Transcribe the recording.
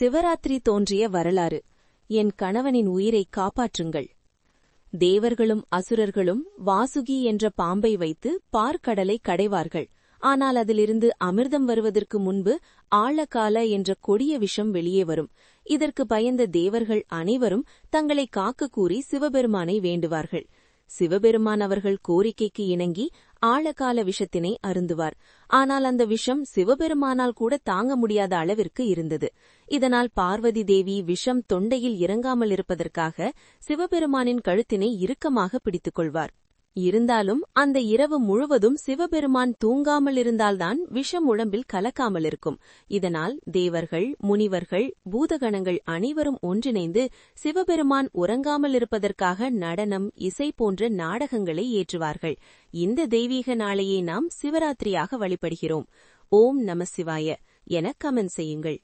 சிவராத்திரி தோன்றிய வரலாறு. என் கணவனின் உயிரை காப்பாற்றுங்கள். தேவர்களும் அசுரர்களும் வாசுகி என்ற பாம்பை வைத்து பார்க்கடலை கடைவார்கள். ஆனால் அதிலிருந்து அமிர்தம் வருவதற்கு முன்பு ஆழகால என்ற கொடிய விஷம் வெளியே வரும். இதற்கு பயந்த தேவர்கள் அனைவரும் தங்களை காக்க கூறி சிவபெருமானை வேண்டுவார்கள். சிவபெருமான் அவர்கள் கோரிக்கைக்கு இணங்கி ஆழகால விஷத்தினை அருந்துவார். ஆனால் அந்த விஷம் சிவபெருமானால் கூட தாங்க முடியாத அளவிற்கு இருந்தது. இதனால் பார்வதி தேவி விஷம் தொண்டையில் இறங்காமல் இருப்பதற்காக சிவபெருமானின் கழுத்தினை இறுக்கமாக பிடித்துக் கொள்வார். இருந்தாலும் அந்த இரவு முழுவதும் சிவபெருமான் தூங்காமல் இருந்தால்தான் விஷம் உடம்பில் கலக்காமல் இருக்கும் இதனால் தேவர்கள் முனிவர்கள் பூதகணங்கள் அனைவரும் ஒன்றிணைந்து சிவபெருமான் உறங்காமல் இருப்பதற்காக நடனம் இசை போன்ற நாடகங்களை ஏற்றுவார்கள். இந்த தெய்வீக நாளையே நாம் சிவராத்திரியாக வழிபடுகிறோம். ஓம் நம சிவாய. என கமெண்ட் செய்யுங்கள்.